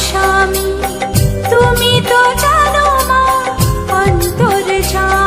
স্বামী তুমি তো জানো মা অন্তর জানো